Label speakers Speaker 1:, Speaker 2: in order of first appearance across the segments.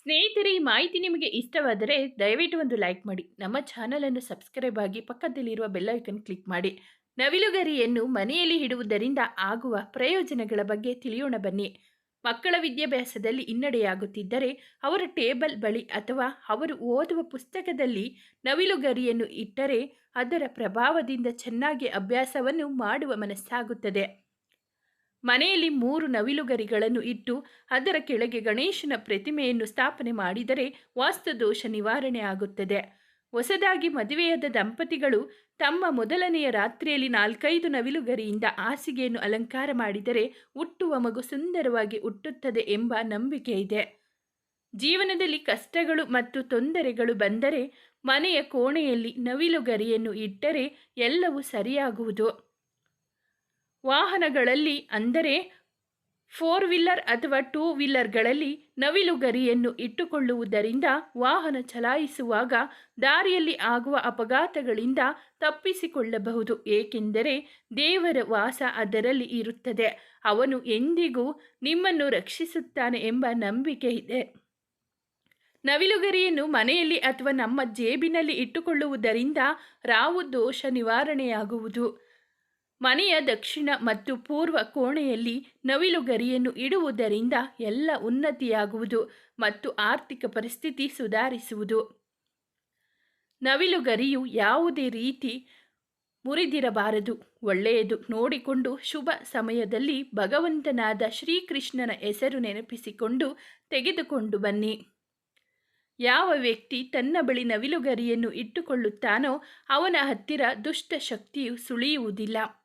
Speaker 1: ಸ್ನೇಹಿತರೆ, ಈ ಮಾಹಿತಿ ನಿಮಗೆ ಇಷ್ಟವಾದರೆ ದಯವಿಟ್ಟು ಒಂದು ಲೈಕ್ ಮಾಡಿ. ನಮ್ಮ ಚಾನಲನ್ನು ಸಬ್ಸ್ಕ್ರೈಬ್ ಆಗಿ ಪಕ್ಕದಲ್ಲಿರುವ ಬೆಲ್ ಐಕನ್ ಕ್ಲಿಕ್ ಮಾಡಿ. ನವಿಲುಗರಿಯನ್ನು ಮನೆಯಲ್ಲಿ ಇಡುವುದರಿಂದ ಆಗುವ ಪ್ರಯೋಜನಗಳ ಬಗ್ಗೆ ತಿಳಿಯೋಣ ಬನ್ನಿ. ಮಕ್ಕಳ ವಿದ್ಯಾಭ್ಯಾಸದಲ್ಲಿ ಹಿನ್ನಡೆಯಾಗುತ್ತಿದ್ದರೆ ಅವರ ಟೇಬಲ್ ಬಳಿ ಅಥವಾ ಅವರು ಓದುವ ಪುಸ್ತಕದಲ್ಲಿ ನವಿಲುಗರಿಯನ್ನು ಇಟ್ಟರೆ ಅದರ ಪ್ರಭಾವದಿಂದ ಚೆನ್ನಾಗಿ ಅಭ್ಯಾಸವನ್ನು ಮಾಡುವ ಮನಸ್ಸಾಗುತ್ತದೆ. ಮನೆಯಲ್ಲಿ ಮೂರು ನವಿಲುಗರಿಗಳನ್ನು ಇಟ್ಟು ಅದರ ಕೆಳಗೆ ಗಣೇಶನ ಪ್ರತಿಮೆಯನ್ನು ಸ್ಥಾಪನೆ ಮಾಡಿದರೆ ವಾಸ್ತುದೋಷ ನಿವಾರಣೆ ಆಗುತ್ತದೆ. ಹೊಸದಾಗಿ ಮದುವೆಯಾದ ದಂಪತಿಗಳು ತಮ್ಮ ಮೊದಲನೆಯ ರಾತ್ರಿಯಲ್ಲಿ ನಾಲ್ಕೈದು ನವಿಲುಗರಿಯಿಂದ ಹಾಸಿಗೆಯನ್ನು ಅಲಂಕಾರ ಮಾಡಿದರೆ ಹುಟ್ಟುವ ಮಗು ಸುಂದರವಾಗಿ ಹುಟ್ಟುತ್ತದೆ ಎಂಬ ನಂಬಿಕೆ ಇದೆ. ಜೀವನದಲ್ಲಿ ಕಷ್ಟಗಳು ಮತ್ತು ತೊಂದರೆಗಳು ಬಂದರೆ ಮನೆಯ ಕೋಣೆಯಲ್ಲಿ ನವಿಲುಗರಿಯನ್ನು ಇಟ್ಟರೆ ಎಲ್ಲವೂ ಸರಿಯಾಗುವುದು. ವಾಹನಗಳಲ್ಲಿ ಅಂದರೆ ಫೋರ್ ವೀಲರ್ ಅಥವಾ ಟೂ ವೀಲರ್ಗಳಲ್ಲಿ ನವಿಲುಗರಿಯನ್ನು ಇಟ್ಟುಕೊಳ್ಳುವುದರಿಂದ ವಾಹನ ಚಲಾಯಿಸುವಾಗ ದಾರಿಯಲ್ಲಿ ಆಗುವ ಅಪಘಾತಗಳಿಂದ ತಪ್ಪಿಸಿಕೊಳ್ಳಬಹುದು. ಏಕೆಂದರೆ ದೇವರ ವಾಸ ಅದರಲ್ಲಿ ಇರುತ್ತದೆ. ಅವನು ಎಂದಿಗೂ ನಿಮ್ಮನ್ನು ರಕ್ಷಿಸುತ್ತಾನೆ ಎಂಬ ನಂಬಿಕೆ ಇದೆ. ನವಿಲುಗರಿಯನ್ನು ಮನೆಯಲ್ಲಿ ಅಥವಾ ನಮ್ಮ ಜೇಬಿನಲ್ಲಿ ಇಟ್ಟುಕೊಳ್ಳುವುದರಿಂದ ರಾವು ದೋಷ ನಿವಾರಣೆಯಾಗುವುದು. ಮನೆಯ ದಕ್ಷಿಣ ಮತ್ತು ಪೂರ್ವ ಕೋಣೆಯಲ್ಲಿ ನವಿಲು ಗರಿಯನ್ನು ಇಡುವುದರಿಂದ ಎಲ್ಲ ಉನ್ನತಿಯಾಗುವುದು ಮತ್ತು ಆರ್ಥಿಕ ಪರಿಸ್ಥಿತಿ ಸುಧಾರಿಸುವುದು. ನವಿಲುಗರಿಯು ಯಾವುದೇ ರೀತಿ ಮುರಿದಿರಬಾರದು, ಒಳ್ಳೆಯದು ನೋಡಿಕೊಂಡು ಶುಭ ಸಮಯದಲ್ಲಿ ಭಗವಂತನಾದ ಶ್ರೀಕೃಷ್ಣನ ಹೆಸರು ನೆನಪಿಸಿಕೊಂಡು ತೆಗೆದುಕೊಂಡು ಬನ್ನಿ. ಯಾವ ವ್ಯಕ್ತಿ ತನ್ನ ಬಳಿ ನವಿಲುಗರಿಯನ್ನು ಇಟ್ಟುಕೊಳ್ಳುತ್ತಾನೋ ಅವನ ಹತ್ತಿರ ದುಷ್ಟ ಶಕ್ತಿಯು ಸುಳಿಯುವುದಿಲ್ಲ.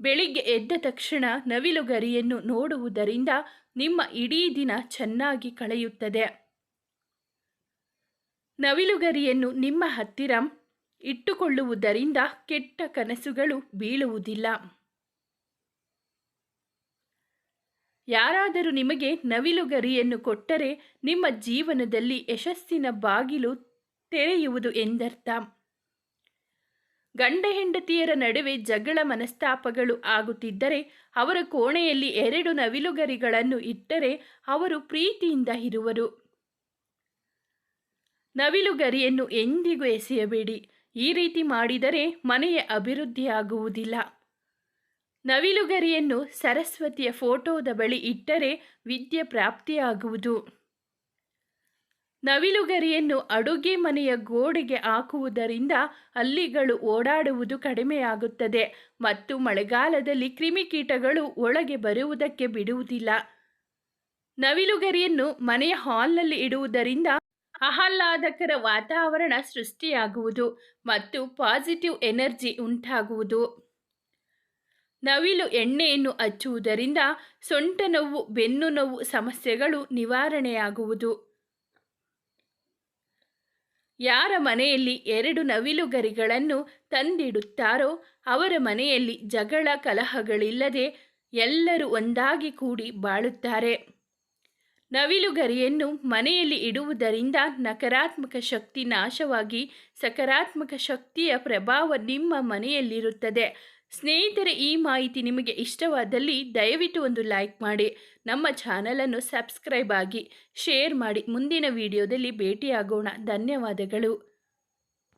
Speaker 1: ಬೆಳಿಗ್ಗೆ ಎದ್ದ ತಕ್ಷಣ ನವಿಲುಗರಿಯನ್ನು ನೋಡುವುದರಿಂದ ನಿಮ್ಮ ಇಡೀ ದಿನ ಚೆನ್ನಾಗಿ ಕಳೆಯುತ್ತದೆ. ನವಿಲುಗರಿಯನ್ನು ನಿಮ್ಮ ಹತ್ತಿರ ಇಟ್ಟುಕೊಳ್ಳುವುದರಿಂದ ಕೆಟ್ಟ ಕನಸುಗಳು ಬೀಳುವುದಿಲ್ಲ. ಯಾರಾದರೂ ನಿಮಗೆ ನವಿಲುಗರಿಯನ್ನು ಕೊಟ್ಟರೆ ನಿಮ್ಮ ಜೀವನದಲ್ಲಿ ಯಶಸ್ಸಿನ ಬಾಗಿಲು ತೆರೆಯುವುದು ಎಂದರ್ಥ. ಗಂಡ ಹೆಂಡತಿಯರ ನಡುವೆ ಜಗಳ ಮನಸ್ತಾಪಗಳು ಆಗುತ್ತಿದ್ದರೆ ಅವರ ಕೋಣೆಯಲ್ಲಿ ಎರಡು ನವಿಲುಗರಿಗಳನ್ನು ಇಟ್ಟರೆ ಅವರು ಪ್ರೀತಿಯಿಂದ ಇರುವರು. ನವಿಲುಗರಿಯನ್ನು ಎಂದಿಗೂ ಎಸೆಯಬೇಡಿ. ಈ ರೀತಿ ಮಾಡಿದರೆ ಮನೆಯ ಅಭಿವೃದ್ಧಿಯಾಗುವುದಿಲ್ಲ. ನವಿಲುಗರಿಯನ್ನು ಸರಸ್ವತಿಯ ಫೋಟೋದ ಬಳಿ ಇಟ್ಟರೆ ವಿದ್ಯೆ ಪ್ರಾಪ್ತಿಯಾಗುವುದು. ನವಿಲುಗರಿಯನ್ನು ಅಡುಗೆ ಮನೆಯ ಗೋಡೆಗೆ ಹಾಕುವುದರಿಂದ ಹಲ್ಲಿಗಳು ಓಡಾಡುವುದು ಕಡಿಮೆಯಾಗುತ್ತದೆ ಮತ್ತು ಮಳೆಗಾಲದಲ್ಲಿ ಕ್ರಿಮಿಕೀಟಗಳು ಒಳಗೆ ಬರುವುದಕ್ಕೆ ಬಿಡುವುದಿಲ್ಲ. ನವಿಲುಗರಿಯನ್ನು ಮನೆಯ ಹಾಲ್ನಲ್ಲಿ ಇಡುವುದರಿಂದ ಆಹ್ಲಾದಕರ ವಾತಾವರಣ ಸೃಷ್ಟಿಯಾಗುವುದು ಮತ್ತು ಪಾಸಿಟಿವ್ ಎನರ್ಜಿ ಉಂಟಾಗುವುದು. ನವಿಲು ಎಣ್ಣೆಯನ್ನು ಹಚ್ಚುವುದರಿಂದ ಸೊಂಟ ನೋವು, ಬೆನ್ನು ನೋವು ಸಮಸ್ಯೆಗಳು ನಿವಾರಣೆಯಾಗುವುದು. ಯಾರ ಮನೆಯಲ್ಲಿ ಎರಡು ನವಿಲುಗರಿಗಳನ್ನು ತಂದಿಡುತ್ತಾರೋ ಅವರ ಮನೆಯಲ್ಲಿ ಜಗಳ ಕಲಹಗಳಿಲ್ಲದೆ ಎಲ್ಲರೂ ಒಂದಾಗಿ ಕೂಡಿ ಬಾಳುತ್ತಾರೆ. ನವಿಲುಗರಿಯನ್ನು ಮನೆಯಲ್ಲಿ ಇಡುವುದರಿಂದ ನಕಾರಾತ್ಮಕ ಶಕ್ತಿ ನಾಶವಾಗಿ, ಸಕಾರಾತ್ಮಕ ಶಕ್ತಿಯ ಪ್ರಭಾವ ನಿಮ್ಮ ಮನೆಯಲ್ಲಿರುತ್ತದೆ. ಸ್ನೇಹಿತರೆ, ಈ ಮಾಹಿತಿ ನಿಮಗೆ ಇಷ್ಟವಾದಲ್ಲಿ ದಯವಿಟ್ಟು ಒಂದು ಲೈಕ್ ಮಾಡಿ, ನಮ್ಮ ಚಾನಲನ್ನು ಸಬ್ಸ್ಕ್ರೈಬ್ ಆಗಿ, ಶೇರ್ ಮಾಡಿ. ಮುಂದಿನ ವಿಡಿಯೋದಲ್ಲಿ ಭೇಟಿಯಾಗೋಣ. ಧನ್ಯವಾದಗಳು.